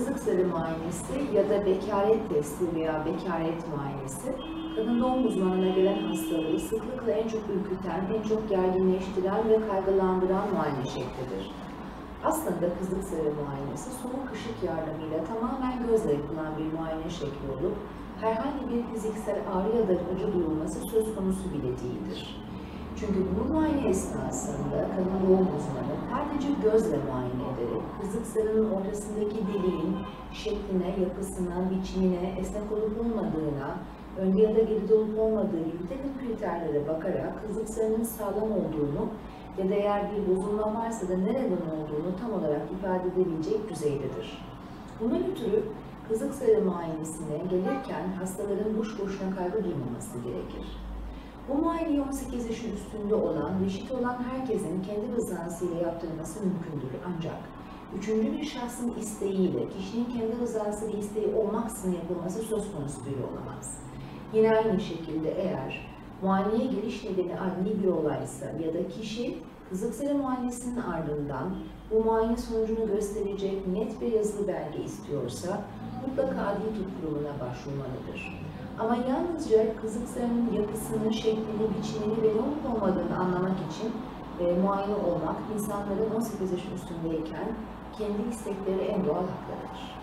Zarı muayenesi ya da bekaret testi veya bekaret muayenesi, kadın doğum uzmanına gelen hastaları sıklıkla en çok ürküten, en çok gerginleştiren ve kaygılandıran muayene şeklidir. Aslında kızlık zarı muayenesi soğuk ışık yardımıyla tamamen gözle yapılan bir muayene şekli olup, herhangi bir fiziksel ağrı ya da acı duyulması söz konusu bile değildir. Çünkü bu muayene esnasında kadın doğum uzmanı sadece gözle muayene ederek kızlık zarının ortasındaki deliğin şekline, yapısına, biçimine, esnek olup olmadığına, önde ya da geride olup olmadığı gibi takım kriterlere bakarak kızlık zarının sağlam olduğunu ya da eğer bir bozulma varsa da nereden olduğunu tam olarak ifade edebilecek düzeydedir. Bundan ötürü kızlık zarı muayenesine gelirken hastaların boş boşuna kaygı duymaması gerekir. Bu muayeneyi 18 yaşın üstünde olan, reşit olan herkesin kendi rızasıyla yaptırması mümkündür ancak üçüncü bir şahsın isteğiyle, kişinin kendi rızası ve isteği olmaksızın yapılması söz konusu bile olamaz. Yine aynı şekilde eğer muayeneye geliş nedeni adli bir olaysa ya da kişi kızlık muayenesinin ardından bu muayene sonucunu gösterecek net bir yazılı belge istiyorsa mutlaka adli tıp kurumuna başvurmalıdır. Ama yalnızca kızlık zarının yapısını, şeklini, biçimini ve ne olmadığını anlamak için e, muayene olmak insanların 18 yaş üstündeyken kendi istekleri en doğal haklarıdır.